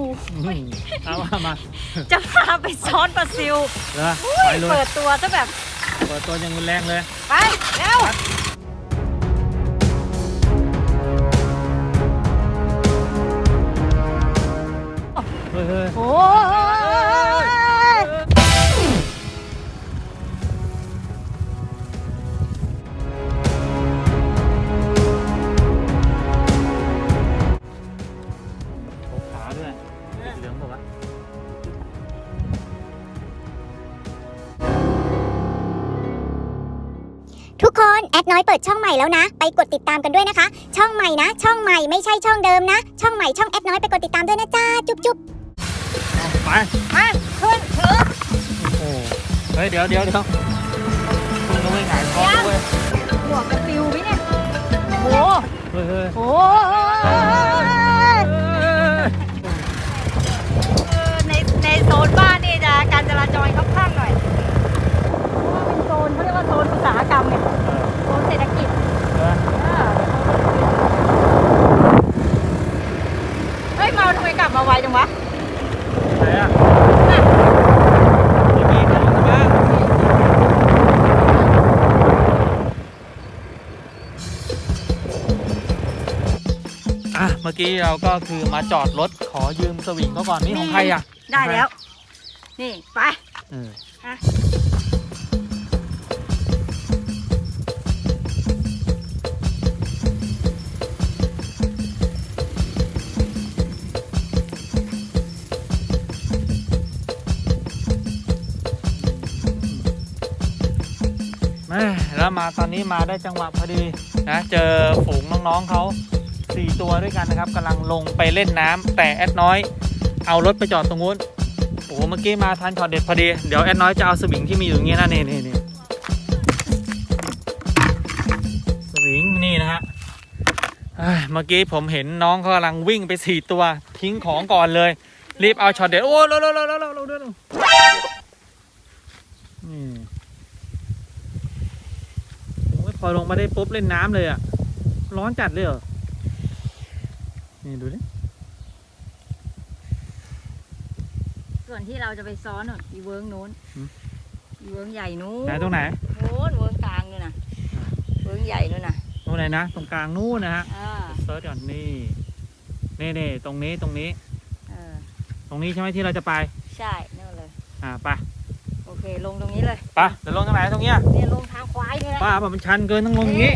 อืมเอามามาจะพาไปซ้อนปลาซิวเหรออุ้ไปยเลยเปิดตัวซะแบบเปิดตัวอยังรุนแรงเลย ไปเร็วเฮ้ยเฮ้ยโอ้ ทุกคนแอดน้อยเปิดช่องใหม่แล้วนะ ไปกดติดตามกันด้วยนะคะ ช่องใหม่นะ ช่องใหม่ไม่ใช่ช่องเดิมนะ ช่องใหม่ช่องแอดน้อยไปกดติดตามด้วยนะจ้าจุ๊บจุ๊บเอาไปมาขึ้นถือโอ้โหเฮ้ยเดี๋ยวเดี๋ยวเดี๋ยวคุณต้องไม่หงายท้องด้วยหัวกระซิวไหมเนี่ยโอ้เฮ้ยเฮ้ยโหเฮ้ยในในโซนบ้านนี่จะการจราจรค่อนข้างหน่อยเพราะว่าเป็นโซนเขาเรียกว่าโซนอุตสาหกรรมเนี่ย เออเฮ้ยเมาทำไมกลับมาไวจังวะไหนอะไม่มีถนนใช่ไหมอะเมื่อกี้เราก็คือมาจอดรถขอยืมสวิงเขาก่อนนี่ของใครอะได้แล้ว นี่ ไป เออ อะ แล้วมาตอนนี้มาได้จังหวะพอดีนะเจอฝูงน้องๆเขาสี่ตัวด้วยกันนะครับกำลังลงไปเล่นน้ำแต่แอดน้อย เอารถไปจอดตรงนู้นโอ้เมื่อกี้มาทันช็อตเด็ดพอดี เดี๋ยวแอดน้อยจะเอาสวิงที่มีอยู่เงี้ยนะนี่นี่นี่สวิงนี่นะฮะเมื่อกี้ผมเห็นน้องเขากำลังวิ่งไปสี่ตัวทิ้งของก่อนเลย รีบเอาช็อตเด็ดโอ้โหโลโลโลโลโลโลโลนี่ พอลงมาได้ปุ๊บเล่นน้ำเลยอะ ร้อนจัดเลยเหรอ นี่ดูดิส่วนที่เราจะไปซ้อนน่ะอีเวิร์กนู้นหืมอีเวิร์กใหญ่นู้นไหนตรงไหนนู้นเวิร์กกลางนู่นน่ะเวิร์กใหญ่นู่นน่ะตรงไหนนะ ตรงกลางนู่นนะฮะอ่าเซิร์ชก่อนนี่นี่นี่ตรงนี้ตรงนี้เออตรงนี้ใช่ไหมที่เราจะไป ใช่นู่นเลย อ่าไปโอเคลงตรงนี้เลยไปเดี๋ยวลงตรงไหนตรงเนี้ยเนี่ยลงทางควายนี่แหละป้าแบบมันชันเกินต้องลงอย่างนี้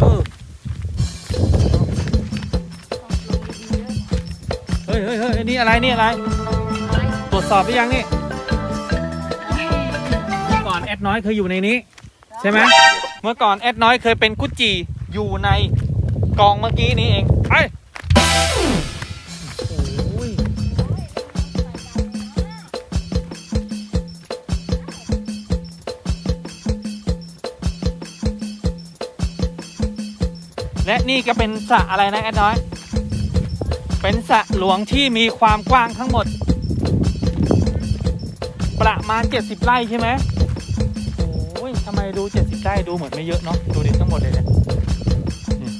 เออเออต้องลงดีๆด้วยเฮ้ยเฮ้ยเฮ้ยอันนี่อะไรนี่อะไร ตรวจสอบไปยังนี่เมื่อก่อนแอดน้อยเคยอยู่ในนี้ ใช่ไหมเมื่อก่อนแอดน้อยเคยเป็นกุจจีอยู่ในกองเมื่อกี้นี้เองไป และนี่ก็เป็นสระอะไรนะแอดน้อย เป็นสระหลวงที่มีความกว้างทั้งหมด ประมาณ 70 ไร่ใช่ไหมโอ้ยทำไมดู 70 ไร่ดูเหมือนไม่เยอะเนาะดูดิทั้งหมดเลยเนี่ยนี่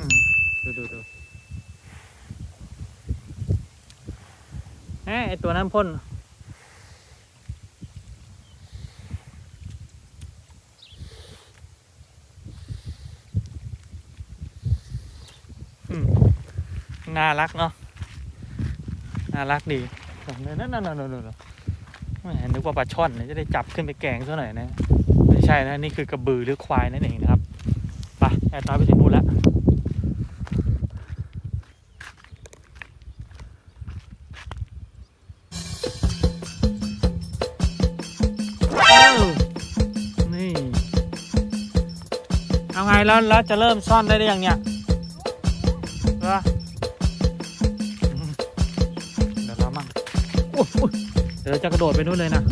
อืมดูดูดูแหมไอตัวนั้นพ่น น่ารักเนาะน่ารักดีนั่นนั่นนั่นนั่นไม่เห็นดีกว่าปลาช่อนเนี่ยจะได้จับขึ้นไปแกงซะหน่อยนะไม่ใช่นะนี่คือกระบือหรือควายนั่นเองนะครับไปแอดน้อยไปถึงนู่นแล้วเอานี่เอาไงแล้วแล้วจะเริ่มซ่อนได้หรือยังเนี่ยเหรออื เดี๋ยวเราจะกระโดดไปนู่นเลยนะ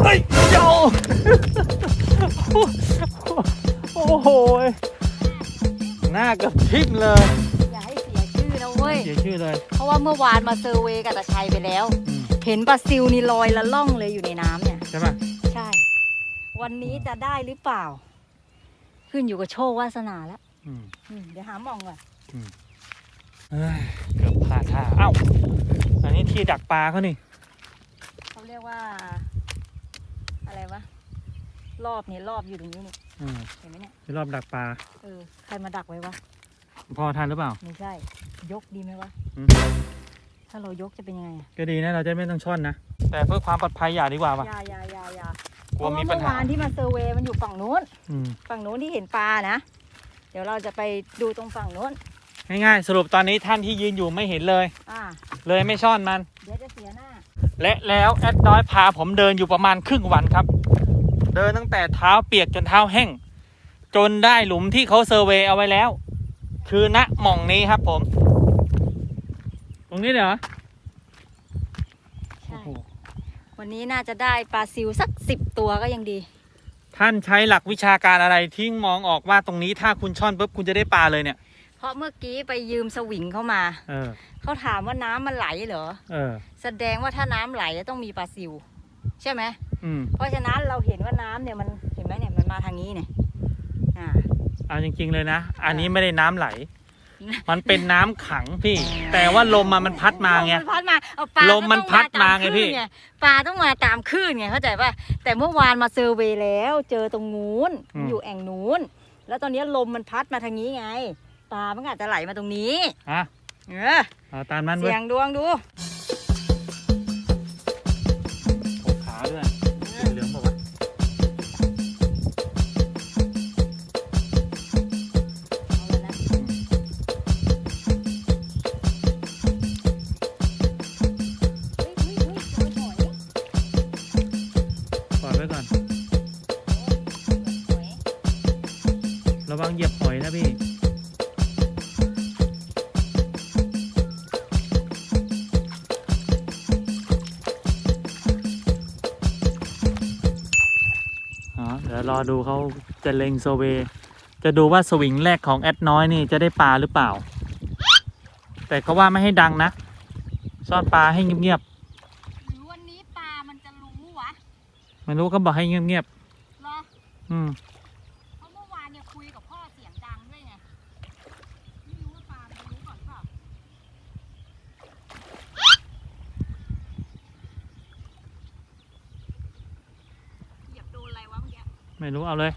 เฮ้ยโยโอ้โหยหน้ากับทิ่มเลยอย่าให้เสียชื่อนะเว้ย เสียชื่อเลย เพราะว่าเมื่อวานมาเซอร์เวย์กับตาชัยไปแล้ว อืมเห็นปลาซิวนี่ลอยละล่องเลยอยู่ในน้ำเนี่ย ใช่ไหมใช่ วันนี้จะได้หรือเปล่า ขึ้นอยู่กับโชควาสนาแล้วอืม อืมเดี๋ยวหาหมองก่อน เอ้ยเกือบพลาดท่าเอ้า อันนี้ที่ดักปลาเขานี่เขาเรียกว่า อะไรวะ รอบนี่รอบอยู่ตรงนี้นี่อืมเห็นไหมเนี่ยรอบดักปลาเออใครมาดักไว้วะพอทันหรือเปล่าไม่ใช่ ยกดีไหมวะ อืมถ้าเรายกจะเป็นยังไงอะก็ดีนะเราจะไม่ต้องช่อนนะแต่เพื่อความปลอดภัยอย่าดีกว่าป่ะอยาอยาอยาอยากลัวมีปัญเพระหาเมื่อวานที่มาเซอร์เวย์มันอยู่ฝั่งนู้น อืมฝั่งนู้นที่เห็นปลานะ เดี๋ยวเราจะไปดูตรงฝั่งนู้น ง่ายๆสรุปตอนนี้ท่านที่ยืนอยู่ไม่เห็นเลย อ่า เลยไม่ช่อนมัน เดี๋ยวจะเสียหน้า และแล้วแอดน้อยพาผมเดินอยู่ประมาณครึ่งวันครับ เดินตั้งแต่เท้าเปียกจนเท้าแห้ง จนได้หลุมที่เขาเซอร์เวย์เอาไว้แล้ว คือณหม่องนี้ครับผม ตรงนี้เหรอใช่โอ้โหวันนี้น่าจะได้ปลาซิวสักสิบตัวก็ยังดี ท่านใช้หลักวิชาการอะไรที่มองออกว่าตรงนี้ถ้าคุณช่อนปุ๊บคุณจะได้ปลาเลยเนี่ย เพราะเมื่อกี้ไปยืมสวิงเข้ามา เออ เขาถามว่าน้ำมันไหลเหรอ เออ แสดงว่าถ้าน้ำไหลต้องมีปลาซิว ใช่ไหม อืม เพราะฉะนั้นเราเห็นว่าน้ำเนี่ยมันเห็นไหมเนี่ยมันมาทางนี้เนี่ยอ่า เอาจริงๆเลยนะ อันนี้ไม่ได้น้ำไหล มันเป็นน้ำขังพี่ แต่ว่าลมมามันพัดมาไง ลมมันพัดมาเอาปลาลมมันพัดมาไงก็ต้องพี่ตคลื่นปลาต้องมาตามคลื่นไงเข้าใจป่ะแต่เมื่อวานมาเซอร์เวย์แล้ว เจอตรงนู้นอยู่แอ่งนู้นแล้วตอนนี้ลมมันพัดมาทางนี้ไง ปลามันก็อาจจะไหลมาตรงนี้อะเออเอาตามนั้นเว้เสียยงดวงดู ดี๋ยวรอดูเขาจะเล็งโซเวย์จะดูว่าสวิงแรกของแอดน้อยนี่จะได้ปลาหรือเปล่า แต่เขาว่าไม่ให้ดังนะ ซ่อนปลาให้เงียบหรือวันนี้ปลามันจะรู้วะๆไม่รู้เขาบอกให้เงียบเหรอๆอืม เพราะเมื่อวานเนี่ยคุยกับพ่อเสียงดังด้วยไง ไม่รู้ว่าปลามันจะรู้ก่อนหรือเปล่า เหยียบโดนอะไรวะเมื่อกี้ ไม่รู้เอาเลย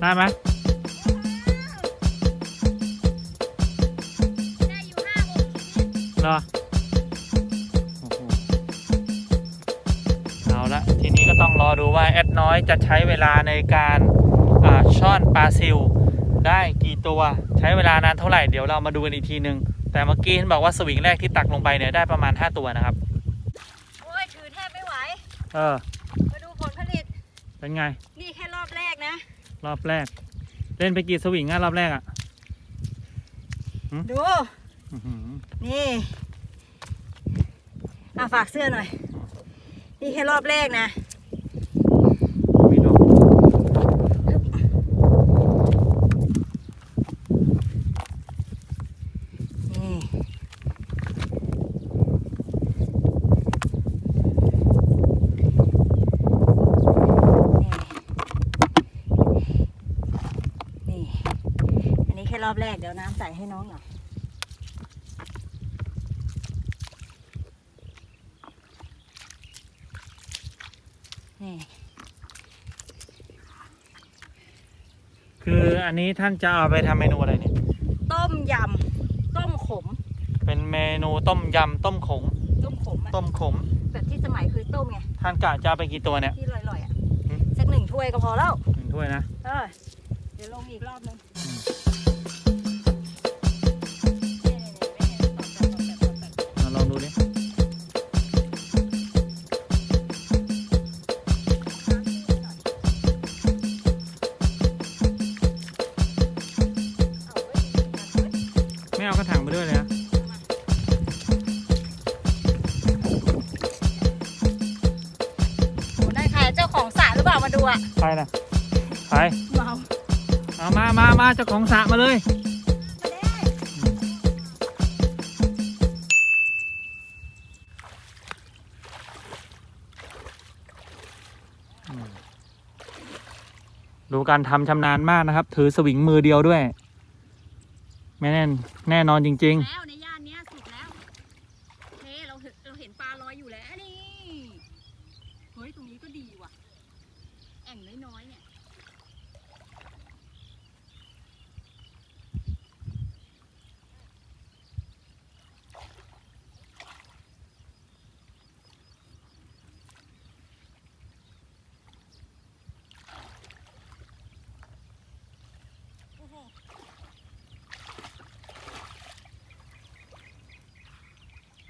ได้ไหม ชิ้นเหรอโอ้โหเอาละทีนี้ก็ต้องรอดูว่าแอดน้อยจะใช้เวลาในการอ่าช่อนปลาซิล ได้กี่ตัวใช้เวลานานเท่าไหร่เดี๋ยวเรามาดูกันอีกทีนึง แต่เมื่อกี้เห็นบอกว่าสวิงแรกที่ตักลงไปเนี่ยได้ประมาณ 5 ตัวนะครับ โอ้ยถือแทบไม่ไหว เออ มาดูผลผลิต เป็นไง นี่แค่รอบแรกนะ รอบแรก เล่นไปกี่สวิงอะรอบแรกอะดูอื้อหือนี่ อะฝากเสื้อหน่อย นี่แค่รอบแรกนะมีดอกนี่นี่ อันนี้แค่รอบแรกเดี๋ยวน้ำใส่ให้น้องหน่อย นี่ คืออันนี้ท่านจะเอาไปทำเมนูอะไรเนี่ย ต้มยำต้มขมเป็นเมนูต้มยำต้มขงต้มขมอะต้มขม แบบที่สมัยคือต้มไงท่านกะจะเอาไปกี่ตัวเนี่ย ที่ลอยๆอะอืม สักหนึ่งถ้วยก็พอแล้วหนึ่งถ้วยนะ เออเดี๋ยวลงอีกรอบนึง ใครนะใครเมาเอามามามาเจ้าของสระมาเลยดูการทำชำนาญมากนะครับ ถือสวิงมือเดียวด้วย ไม่แน่นแน่นอนจริงแล้วในย่านเนี้ยสุดแล้วโอเคเราเห็นเราเห็นปลาลอยอยู่แล้วนี่เฮ้ยตรงนี้ก็ดีว่ะ แอ่งน้อยๆเนี่ย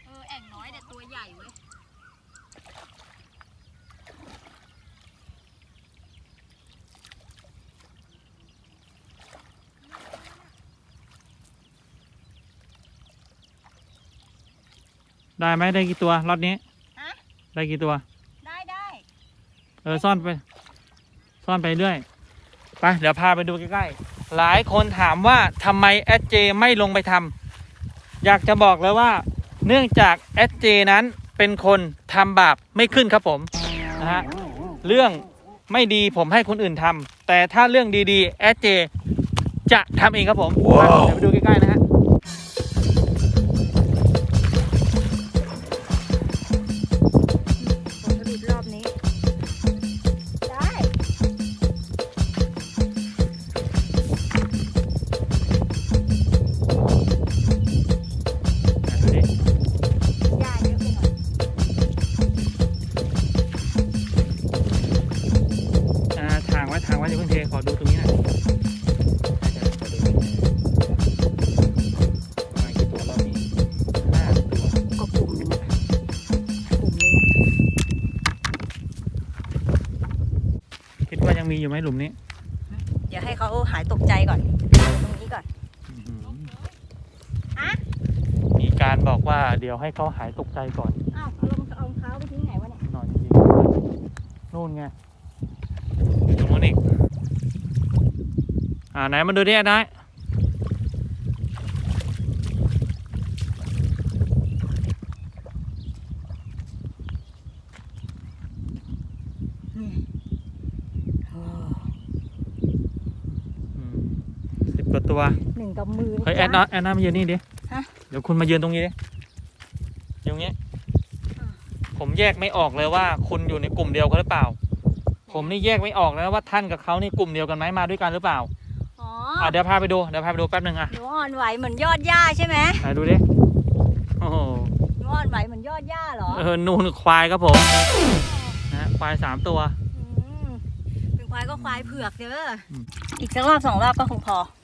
เออแอ่งน้อยแต่ตัวใหญ่เว้ยๆได้ไหมได้กี่ตัวรอบนี้ ฮะ ได้กี่ตัว ได้ได้เออซ่อนไป ซ่อนไปเรื่อยไปเดี๋ยวพาไปดูใกล้ๆหลายคนถามว่าทำไมแอดเจไม่ลงไปทำอยากจะบอกเลยว่า เนื่องจากแอดเจนั้นเป็นคนทำบาปไม่ขึ้นครับผมนะฮะเรื่องไม่ดีผมให้คนอื่นทำแต่ถ้าเรื่องดีๆแอดเจจะทำเองครับผมไปเดี๋ยวไปดูใกล้ๆนะฮะ ไหมหลุมนี้เดี๋ยวให้เขาหายตกใจก่อนตรงนี้ก่อนอื้อหืออะมีการบอกว่าเดี๋ยวให้เขาหายตกใจก่อนอ้าวเอารองเอารองเท้าไปทิ้งไหนวะเนี่ยนอนจริงๆนู่นไงตรงนู้นอีกอ่าไหนมาดูดิได้สิบกว่า ตัวหนึ่งกับมือเฮ้ยแอดจ๊ะนะแอดนะมายืนนี่ดิฮะ เดี๋ยวคุณมายืนตรงนี้ดิอย่างเงี้ยอ่าผมแยกไม่ออกเลยว่า คุณอยู่ในกลุ่มเดียวกันหรือเปล่า ผมนี่แยกไม่ออกแล้วว่าท่านกับเขานี่กลุ่มเดียวกันไหมมาด้วยกันหรือเปล่าอ๋ออะเดี๋ยวพาไปดูเดี๋ยวพาไปดูแป๊บหนึ่งอะหนูอ่อนไหวเหมือนยอดหญ้าใช่ไหมไหนดูดิโอ้โหหนูอ่อนไหวเหมือนยอดหญ้าเหรอเออนูนควายครับผมนะฮะควายสามตัวมเป็นควายก็ควายเผือกเด้ออม อีกสักรอบสองรอบก็คงพออมเ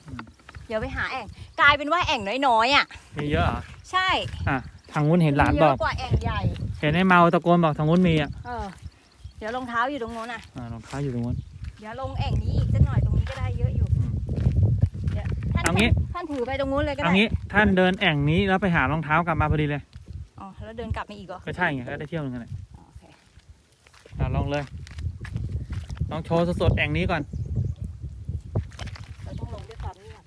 ดี๋ยวไปหาแอ่งกลายเป็นว่าแอ่งน้อยๆอะมีเยอะเหรอใช่อะทางวุ้นเห็นหลานมีบเยอกอะกว่าแอ่งใหญ่เห็นไอ้เมาตะโกนบอกทางวุ้นมีอะเออเดี๋ยวรองเท้าอยู่ตรงโน้นอะอ่ารองเท้าอยู่ตรงนู้น เดี๋ยวลงแอ่งนี้อีกสักหน่อยตรงนี้ก็ได้เยอะอยู่อืมเดี๋ยวท่านเอางี้ ท่านถือไปตรงนู้นเลยก็เอาได้งี้ท่านเดินแอ่งนี้แล้วไปหารองเท้ากลับมาพอดีเลยอ๋อแล้วเดินกลับมาอีกเหรอก็ใช่ไงก็ได้เที่ยวหนึงกันเลยอ๋อโอเคอะลองเลย ลองโชว์สดๆแอ่งนี้ก่อน เราต้องลงด้วยความเงียบ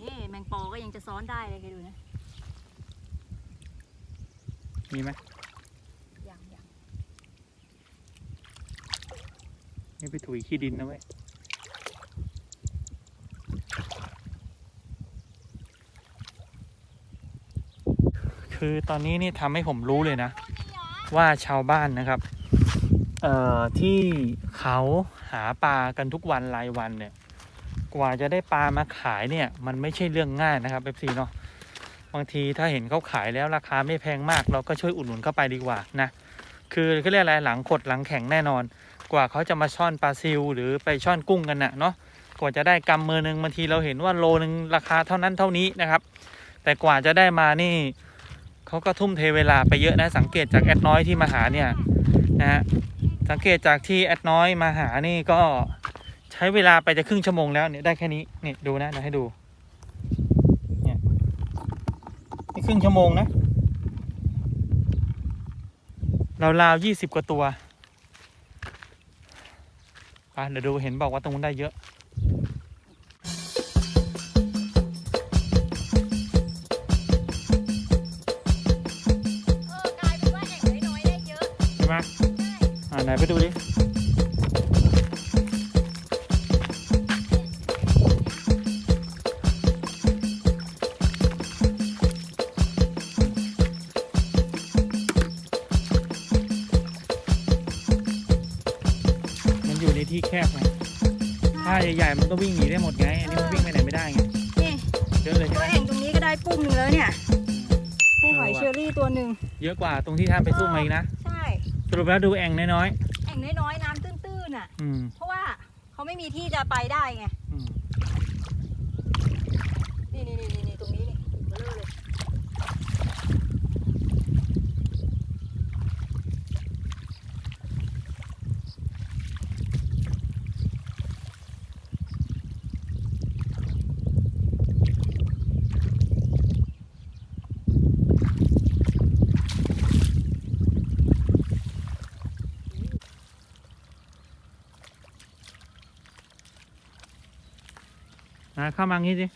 นี่แมงป อก็ยังจะซ้อนได้เลยแกดูนะมีไหมยังยังนี่ไปถุยขี้ดินนะเว้ยคือตอนนี้นี่ทำให้ผมรู้เลยนะ ว่าชาวบ้านนะครับ เอ่อที่เขาหาปลากันทุกวันรายวันเนี่ย กว่าจะได้ปลามาขายเนี่ย มันไม่ใช่เรื่องง่ายนะครับเอฟซีเนาะบางทีถ้าเห็นเขาขายแล้วราคาไม่แพงมาก เราก็ช่วยอุดหนุนเข้าไปดีกว่านะคือเขาเรียกอะไรหลังขดหลังแข็งแน่นอน กว่าเขาจะมาช่อนปลาซิวหรือไปช่อนกุ้งกันน่ะเนาะกว่าจะได้กำมือหนึ่งบางทีเราเห็นว่าโลหนึ่งราคาเท่านั้นเท่านี้นะครับ แต่กว่าจะได้มานี่เขาก็ทุ่มเทเวลาไปเยอะนะสังเกตจากแอดน้อยที่มาหาเนี่ยนะฮะสังเกตจากที่แอดน้อยมาหานี่ก็ ใช้เวลาไปจะครึ่งชั่วโมงแล้วเนี่ยได้แค่นี้นี่ดูนะเดี๋ยวให้ดูเนี่ยนี่ครึ่งชั่วโมงนะราวๆยี่สิบกว่าตัวไปเดี๋ยวดูเห็นบอกว่าตรงนู้นได้เยอะเออกลายเป็นว่าแอ่งน้อยๆได้เยอะใช่ไหมอ่าไหนไปดูดิ มันก็วิ่งหนีได้หมดไง อันนี้มันวิ่งไปไหนไม่ได้ไงนี่เยอะเลยใช่ตัวไหมแอ่งตรงนี้ก็ได้ปุ้มหนึ่งแล้วเนี่ยให้หอยเชอรี่ตัวหนึ่งเยอะกว่าตรงที่ท่านไปสู้มาอีกนะ ใช่สรุปแล้วดูแอ่งน้อยแอ่งน้อยๆน้ำตื้นๆน่ะ ๆอืมเพราะว่าเขาไม่มีที่จะไปได้ไง อืม นี่นี่นี่นี่ตรงนี้นี่ นะเข้ามางี้สิ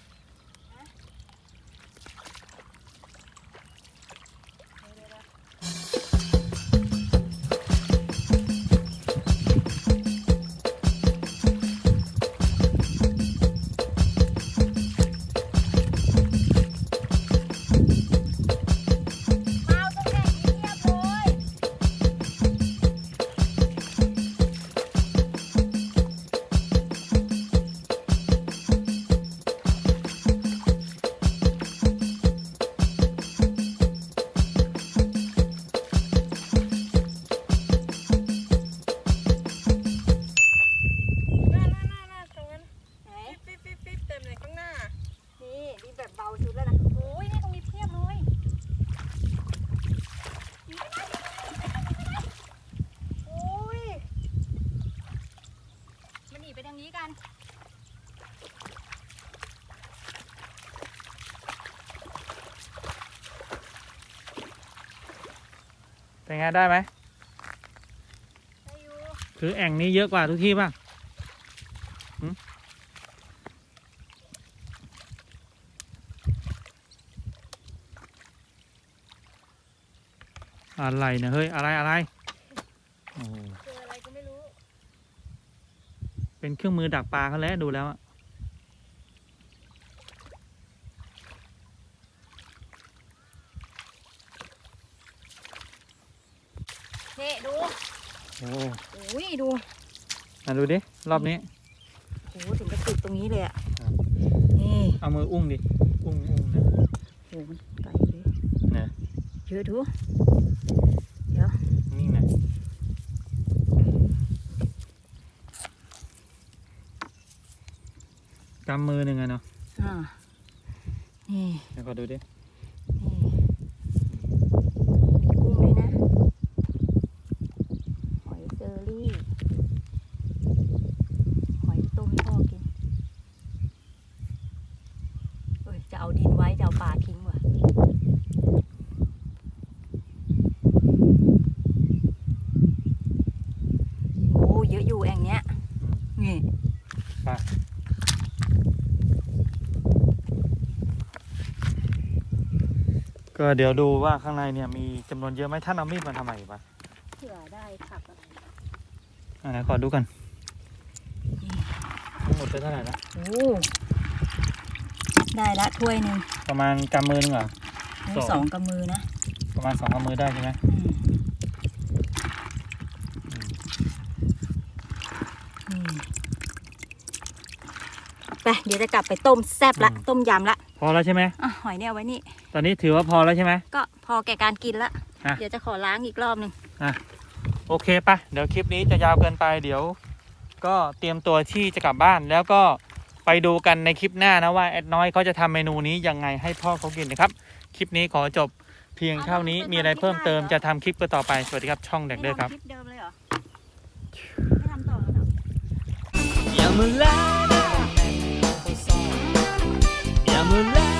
เป็นไงได้ไหมได้อยู่คือแอ่งนี้เยอะกว่าทุกที่ป่ะหึอะไรเนี่ยเฮ้ย อะไรอะไรโอ้โหคืออะไรก็ไม่รู้เป็นเครื่องมือดักปลาเขาแล้วดูแล้วอะ นี่ดู โอ้ โอ้ยดู มา ดูดิ รอบนี้ โอ้ถึงกระติดตรงนี้เลยอะครับ นี่เอามืออุ้งดิ อุ้งอุ้งนะโอ้มันไกลเลยนะเยอะดูนี่นะกำมือหนึ่งอะเนาะอ่านี่ เดี๋ยวขอดูดิ นี่มีกุ้งด้วยนะ หอยเจอรี่ หอยต้มให้พ่อกินเอ้ย จะเอาดินไว้ จะเอาปลาทิ้งว่ะ โอ้เยอะอยู่แอ่งเนี้ย นี่ ก็เดี๋ยวดูว่าข้างในเนี่ยมีจำนวนเยอะไหมท่านเอามีดมาทำไมปะเผื่อได้ผักอะไรอ่าไหนขอดูกันทั้งหมดไปเท่าไหร่ละโอ้ได้ละถ้วยหนึ่งประมาณกำมือหนึงเหรอโอ้สอง สองกำมือนะประมาณสองกำมือได้ใช่ไหมอืม ไปเดี๋ยวจะกลับไปต้มแซ่บละ ต้มยำละพอแล้วใช่ไหมอะหอยเนี่ยเอาไว้นี่ ตอนนี้ถือว่าพอแล้วใช่ไหม ก็พอแก่การกินละ อะ เดี๋ยวจะขอล้างอีกรอบหนึ่งโอเคปะเดี๋ยวคลิปนี้จะยาวเกินไปเดี๋ยว ก็เตรียมตัวที่จะกลับบ้าน แล้วก็ไปดูกันในคลิปหน้านะว่าแอดน้อยเขาจะทำเมนูนี้ยังไงให้พ่อเขากินนะครับ คลิปนี้ขอจบเพียงเท่านี้มีอะไรเพิ่มเติมจะทำคลิปต่อไปสวัสดีครับช่องแดกเดอร์ครับ ไม่ทำคลิปเดิมเลยเหรอ ไม่ทำต่อแล้วเหรอ อย่ามาแลอ will.